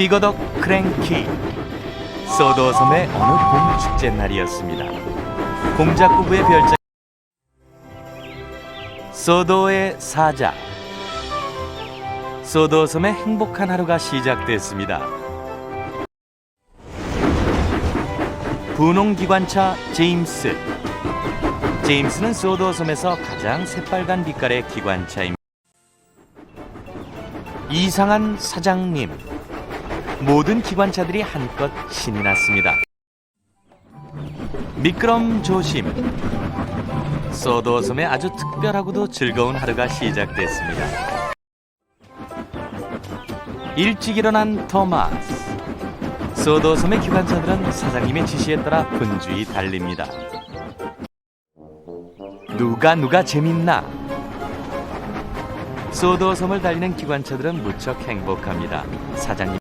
삐거덕 크랭키 소도 섬의 어느 봄 축제 날이었습니다. 공작 부부의 별장 소도의 사자 소도 섬의 행복한 하루가 시작됐습니다. 분홍기관차 제임스 제임스는 소도 섬에서 가장 새빨간 빛깔의 기관차입니다. 이상한 사장님 모든 기관차들이 한껏 신이 났습니다. 미끄럼 조심 소도섬의 아주 특별하고도 즐거운 하루가 시작됐습니다. 일찍 일어난 토마스 소도섬의 기관차들은 사장님의 지시에 따라 분주히 달립니다. 누가 누가 재밌나? 소도섬을 달리는 기관차들은 무척 행복합니다. 사장님.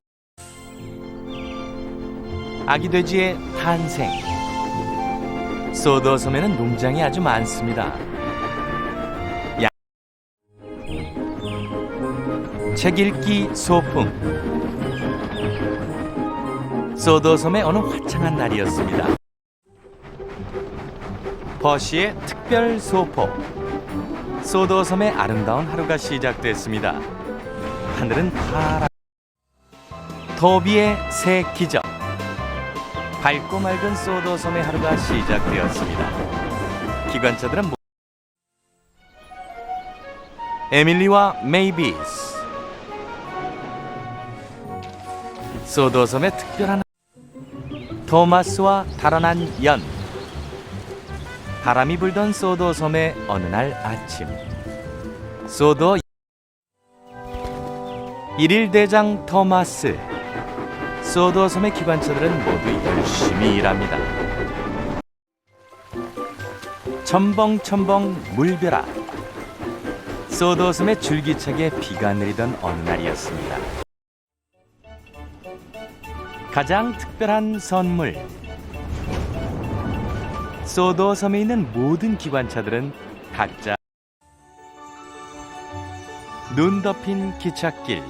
아기 돼지의 탄생. 소도 섬에는 농장이 아주 많습니다. 야... 책 읽기 소풍. 소도 섬의 어느 화창한 날이었습니다. 버시의 특별 소포. 소도 섬의 아름다운 하루가 시작됐습니다. 하늘은 파란. 더비의 새 기적. 밝고 맑은 소도 섬의 하루가 시작되었습니다. 기관차들은 모... 에밀리와 메이비스. 소도 섬의 특별한 토마스와 달아난 연. 바람이 불던 소도 섬의 어느 날 아침 소도 일일 대장 토마스 소도섬의 기관차들은 모두 열심히 일합니다. 첨벙첨벙 물벼락 소도섬의 줄기차게 비가 내리던 어느 날이었습니다. 가장 특별한 선물. 소도섬에 있는 모든 기관차들은 각자 눈 덮인 기찻길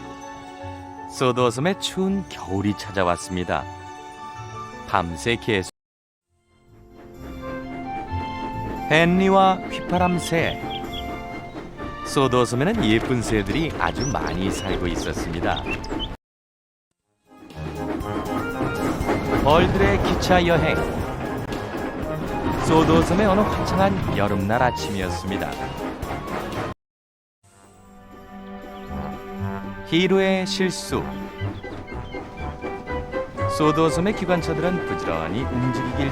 소도섬에 추운 겨울이 찾아왔습니다. 밤새 계속 헨리와 휘파람 새 소도섬에는 예쁜 새들이 아주 많이 살고 있었습니다. 벌들의 기차 여행 소도섬의 어느 화창한 여름날 아침이었습니다. 히루의 실수. 소도섬의 기관차들은 부지런히 움직이길